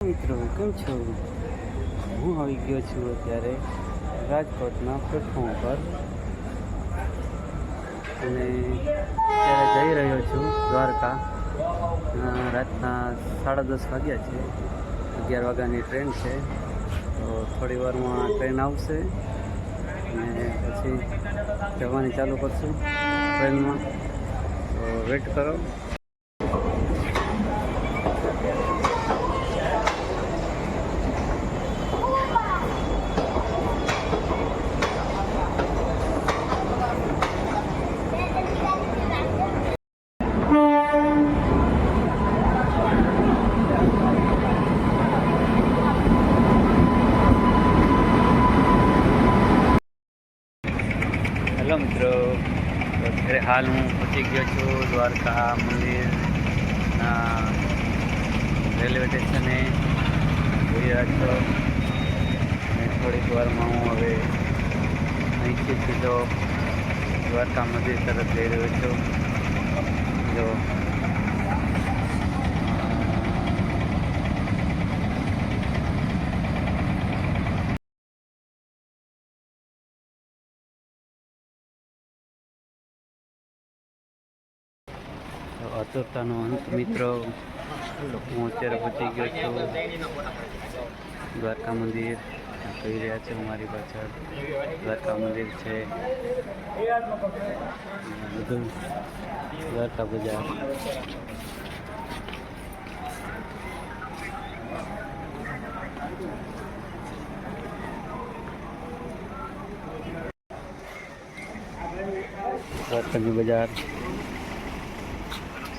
મિત્રો, કેમ છો? હું આવી ગયો છું અત્યારે રાજકોટના પ્લેટફોર્મ પર. અને અત્યારે જઈ રહ્યો છું દ્વારકા. રાતના સાડા દસ વાગ્યા છે. અગિયાર વાગ્યાની ટ્રેન છે. તો થોડી વારમાં ટ્રેન આવશે. અને પછી જવાની ચાલુ કરશું ટ્રેનમાં તો વેટ કરો હેલો મિત્રો તો અત્યારે હાલ હું પહોંચી ગયો છું દ્વારકા મંદિરના રેલવે સ્ટેશને. જોઈ રહ્યા છો અને થોડીક વારમાં હું હવે અહીંથી સીધો દ્વારકા મંદિર તરફ જઈ રહ્યો છું. જો તો અંત, મિત્રો. હું અત્યારે પહોંચી ગયો છું દ્વારકા મંદિર. જોઈ રહ્યા છે મારી પાછળ, દ્વારકા મંદિર છે. બધું દ્વારકા બજાર. દ્વારકાની બજાર.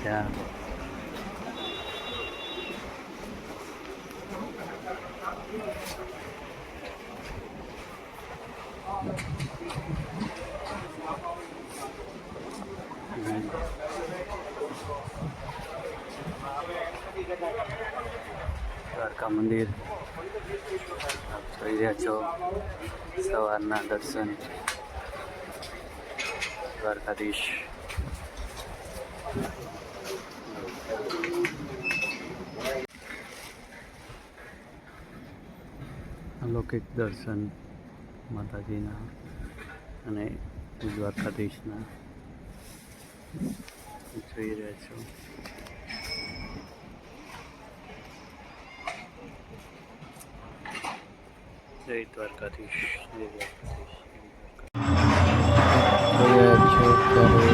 ત્યાં દ્વારકા મંદિર આપ જોઈ રહ્યા છો સવારના દર્શન દ્વારકાધીશ અલૌકિક દર્શન માતાજીના અને દ્વારકાધીશના. જોઈ રહ્યા છો. જય દ્વારકાધીશ જય દ્વારકાધીશ જોઈ રહ્યા છો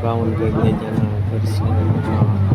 bangun dia punya jalan.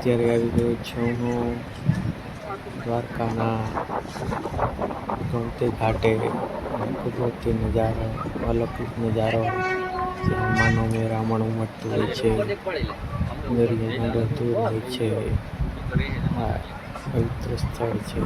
અત્યારે આવી ગયો છું હું દ્વારકાના ગમતી ઘાટે. કુદરતી નજારો, અલૌકિક નજારો જ્યાં મેં મેરામણ ઉમટતું હોય છે દરિયો ગંગોતું હોય છે. આ પવિત્ર સ્થળ છે.